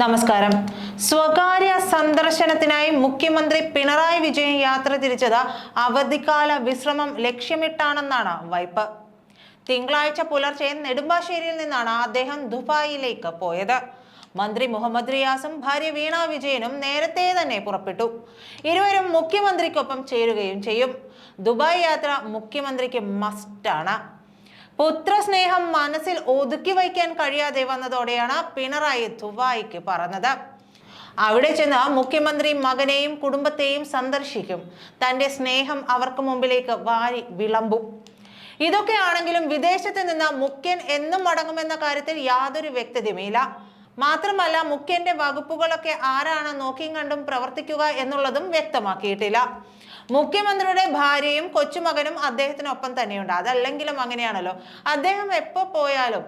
നമസ്കാരം. സ്വകാര്യ സന്ദർശനത്തിനായി മുഖ്യമന്ത്രി പിണറായി വിജയൻ യാത്ര തിരിച്ചത് അവധിക്കാല വിശ്രമം ലക്ഷ്യമിട്ടാണെന്നാണ് വൈപ്പ്. തിങ്കളാഴ്ച പുലർച്ചെ നെടുമ്പാശ്ശേരിയിൽ നിന്നാണ് അദ്ദേഹം ദുബായിലേക്ക് പോയത്. മന്ത്രി മുഹമ്മദ് റിയാസും ഭാര്യ വീണ വിജയനും നേരത്തെ തന്നെ പുറപ്പെട്ടു. ഇരുവരും മുഖ്യമന്ത്രിക്കൊപ്പം ചേരുകയും ചെയ്യും. ദുബായ് യാത്ര മുഖ്യമന്ത്രിക്ക് മസ്റ്റാണ് പുത്രസ്നേഹം മനസ്സിൽ ഒതുക്കി വയ്ക്കാൻ കഴിയാതെ വന്നതോടെയാണ് പിണറായി ദുബായിക്ക് പറഞ്ഞത് അവിടെ ചെന്ന് മുഖ്യമന്ത്രി മകനെയും കുടുംബത്തെയും സന്ദർശിക്കും. തന്റെ സ്നേഹം അവർക്ക് മുമ്പിലേക്ക് വാരി വിളമ്പും. ഇതൊക്കെയാണെങ്കിലും വിദേശത്ത് നിന്ന് മുഖ്യൻ എന്നും മടങ്ങുമെന്ന കാര്യത്തിൽ യാതൊരു വ്യക്തതയുമില്ല. മാത്രമല്ല മുഖ്യന്റെ വകുപ്പുകളൊക്കെ ആരാണ് നോക്കിയും കണ്ടും പ്രവർത്തിക്കുക എന്നുള്ളതും വ്യക്തമാക്കിയിട്ടില്ല. മുഖ്യമന്ത്രിയുടെ ഭാര്യയും കൊച്ചുമകനും അദ്ദേഹത്തിനൊപ്പം തന്നെയുണ്ട്. അതല്ലെങ്കിലും അങ്ങനെയാണല്ലോ. അദ്ദേഹം എപ്പോ പോയാലും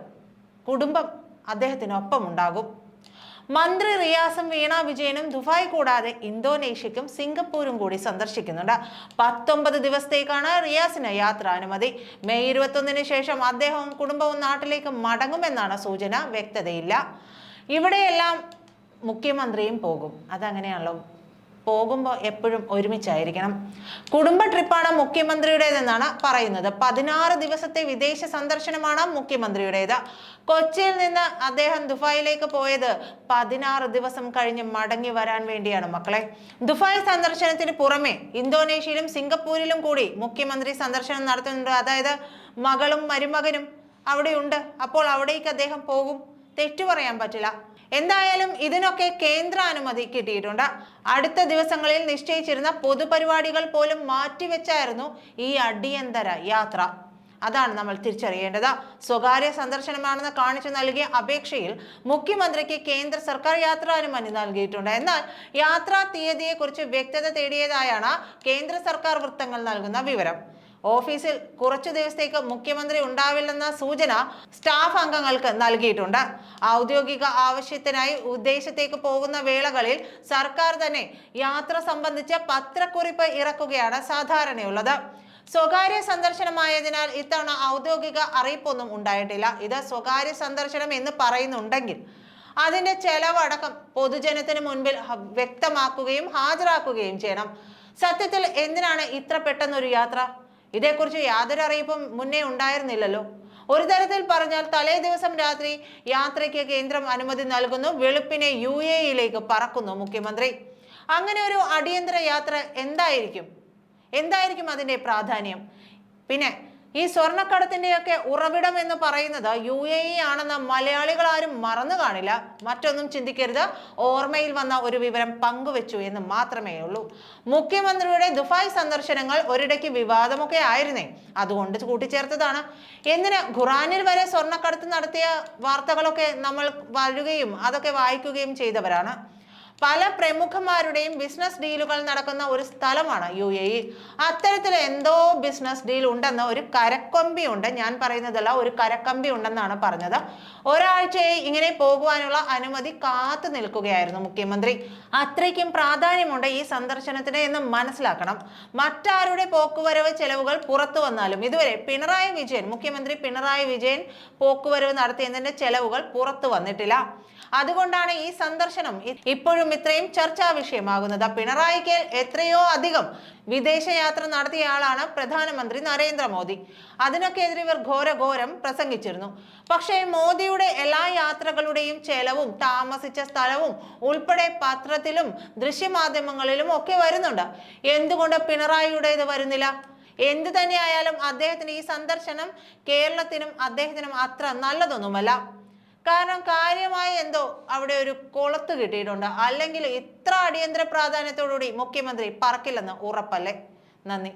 കുടുംബം അദ്ദേഹത്തിനൊപ്പം ഉണ്ടാകും. മന്ത്രി റിയാസും വീണ വിജയനും ദുബായ് കൂടാതെ ഇന്തോനേഷ്യക്കും സിംഗപ്പൂരും കൂടി സന്ദർശിക്കുന്നുണ്ട്. പത്തൊമ്പത് ദിവസത്തേക്കാണ് റിയാസിന് യാത്രാനുമതി മെയ് ഇരുപത്തൊന്നിന് ശേഷം അദ്ദേഹവും കുടുംബവും നാട്ടിലേക്ക് മടങ്ങുമെന്നാണ് സൂചന. വ്യക്തതയില്ല. ഇവിടെയെല്ലാം മുഖ്യമന്ത്രിയും പോകും. അതങ്ങനെയാണല്ലോ. പോകുമ്പോൾ എപ്പോഴും ഒരുമിച്ചായിരിക്കണം. കുടുംബ ട്രിപ്പാണ് മുഖ്യമന്ത്രിയുടേതെന്നാണ് പറയുന്നത്. പതിനാറ് ദിവസത്തെ വിദേശ സന്ദർശനമാണ് മുഖ്യമന്ത്രിയുടേത്. കൊച്ചിയിൽ നിന്ന് അദ്ദേഹം ദുബായിലേക്ക് പോയത് പതിനാറ് ദിവസം കഴിഞ്ഞ് മടങ്ങി വരാൻ വേണ്ടിയാണ് മക്കളെ. ദുബായ് സന്ദർശനത്തിന് പുറമെ ഇന്തോനേഷ്യയിലും സിംഗപ്പൂരിലും കൂടി മുഖ്യമന്ത്രി സന്ദർശനം നടത്തുന്നുണ്ട്. അതായത് മകളും മരുമകനും അവിടെയുണ്ട്. അപ്പോൾ അവിടേക്ക് അദ്ദേഹം പോകും. തെറ്റു പറയാൻ പറ്റില്ല. എന്തായാലും ഇതിനൊക്കെ കേന്ദ്ര അനുമതി കിട്ടിയിട്ടുണ്ട്. അടുത്ത ദിവസങ്ങളിൽ നിശ്ചയിച്ചിരുന്ന പൊതുപരിപാടികൾ പോലും മാറ്റിവെച്ചായിരുന്നു ഈ അടിയന്തര യാത്ര. അതാണ് നമ്മൾ തിരിച്ചറിയേണ്ടത്. സ്വകാര്യ സന്ദർശനമാണെന്ന് കാണിച്ചു നൽകിയ അപേക്ഷയിൽ മുഖ്യമന്ത്രിക്ക് കേന്ദ്ര സർക്കാർ യാത്രാനുമതി നൽകിയിട്ടുണ്ട്. എന്നാൽ യാത്രാ തീയതിയെക്കുറിച്ച് വ്യക്തത തേടിയതായാണ് കേന്ദ്ര സർക്കാർ വൃത്തങ്ങൾ നൽകുന്ന വിവരം. ഓഫീസിൽ കുറച്ചു ദിവസത്തേക്ക് മുഖ്യമന്ത്രി ഉണ്ടാവില്ലെന്ന സൂചന സ്റ്റാഫ് അംഗങ്ങൾക്ക് നൽകിയിട്ടുണ്ട്. ഔദ്യോഗിക ആവശ്യത്തിനായി ഉദ്ദേശത്തേക്ക് പോകുന്ന വേളകളിൽ സർക്കാർ തന്നെ യാത്ര സംബന്ധിച്ച പത്രക്കുറിപ്പ് ഇറക്കുകയാണ് സാധാരണയുള്ളത്. സ്വകാര്യ സന്ദർശനമായതിനാൽ ഇത്തവണ ഔദ്യോഗിക അറിയിപ്പൊന്നും ഉണ്ടായിട്ടില്ല. ഇത് സ്വകാര്യ സന്ദർശനം എന്ന് പറയുന്നുണ്ടെങ്കിൽ അതിന്റെ ചെലവടക്കം പൊതുജനത്തിന് മുൻപിൽ വ്യക്തമാക്കുകയും ഹാജരാക്കുകയും ചെയ്യണം. സത്യത്തിൽ എന്തിനാണ് ഇത്ര പെട്ടെന്നൊരു യാത്ര? ഇതേക്കുറിച്ച് യാതൊരു അറിയിപ്പും മുന്നേ ഉണ്ടായിരുന്നില്ലല്ലോ. ഒരു തരത്തിൽ പറഞ്ഞാൽ തലേ ദിവസം രാത്രി യാത്രയ്ക്ക് കേന്ദ്രം അനുമതി നൽകുന്നു വെളുപ്പിനെ യു എയിലേക്ക് പറക്കുന്നു മുഖ്യമന്ത്രി. അങ്ങനെ ഒരു അടിയന്തര യാത്ര എന്തായിരിക്കും? എന്തായിരിക്കും അതിന്റെ പ്രാധാന്യം? പിന്നെ ഈ സ്വർണക്കടത്തിന്റെയൊക്കെ ഉറവിടം എന്ന് പറയുന്നത് യു എ ഇ ആണെന്ന് മലയാളികൾ ആരും മറന്നു കാണില്ല. മറ്റൊന്നും ചിന്തിക്കരുത്. ഓർമ്മയിൽ വന്ന ഒരു വിവരം പങ്കുവെച്ചു എന്ന് മാത്രമേ ഉള്ളൂ. മുഖ്യമന്ത്രിയുടെ ദുബായ് സന്ദർശനങ്ങൾ ഒരിടയ്ക്ക് വിവാദമൊക്കെ ആയിരുന്നേ. അതുകൊണ്ട് കൂട്ടിച്ചേർത്തതാണ്. എന്തിന് ഖുറാനിൽ വരെ സ്വർണക്കടത്ത് നടത്തിയ വാർത്തകളൊക്കെ നമ്മൾ വഴുകയും അതൊക്കെ വായിക്കുകയും ചെയ്തവരാണ്. പല പ്രമുഖന്മാരുടെയും ബിസിനസ് ഡീലുകൾ നടക്കുന്ന ഒരു സ്ഥലമാണ് യു എ ഇ. അത്തരത്തിൽ എന്തോ ബിസിനസ് ഡീൽ ഉണ്ടെന്ന് ഒരു കരക്കൊമ്പി ഉണ്ട്. ഞാൻ പറയുന്നതല്ല ഒരു കരക്കമ്പി ഉണ്ടെന്നാണ് പറഞ്ഞത്. ഒരാഴ്ചയായി ഇങ്ങനെ പോകുവാനുള്ള അനുമതി കാത്തു നിൽക്കുകയായിരുന്നു മുഖ്യമന്ത്രി. അത്രയ്ക്കും പ്രാധാന്യമുണ്ട് ഈ സന്ദർശനത്തിന് എന്ന് മനസ്സിലാക്കണം. മറ്റാരുടെ പോക്കുവരവ് ചെലവുകൾ പുറത്തു വന്നാലും ഇതുവരെ പിണറായി വിജയൻ മുഖ്യമന്ത്രി പിണറായി വിജയൻ പോക്കുവരവ് നടത്തിയതിന്റെ ചെലവുകൾ പുറത്തു വന്നിട്ടില്ല. അതുകൊണ്ടാണ് ഈ സന്ദർശനം ഇ- ഇപ്പോഴും ഇത്രയും ചർച്ചാ വിഷയമാകുന്നത്. പിണറായിക്ക് എത്രയോ അധികം വിദേശയാത്ര നടത്തിയ ആളാണ് പ്രധാനമന്ത്രി നരേന്ദ്രമോദി. അതിനൊക്കെ എതിരെ ഇവർ ഘോരഘോരം പ്രസംഗിച്ചിരുന്നു. പക്ഷേ മോദിയുടെ എല്ലാ യാത്രകളുടെയും ചെലവും താമസിച്ച സ്ഥലവും ഉൾപ്പെടെ പത്രത്തിലും ദൃശ്യമാധ്യമങ്ങളിലും ഒക്കെ വരുന്നുണ്ട്. എന്തുകൊണ്ട് പിണറായിയുടേത് വരുന്നില്ല? എന്തു തന്നെയായാലും അദ്ദേഹത്തിന് ഈ സന്ദർശനം കേരളത്തിനും അദ്ദേഹത്തിനും അത്ര നല്ലതൊന്നുമല്ല. കാരണം കാര്യമായ എന്തോ അവിടെ ഒരു കൊളത്ത് കിട്ടിയിട്ടുണ്ട്. അല്ലെങ്കിൽ ഇത്ര അടിയന്തര പ്രാധാന്യത്തോടുകൂടി മുഖ്യമന്ത്രി പറക്കില്ലെന്ന് ഉറപ്പല്ലേ? നന്ദി.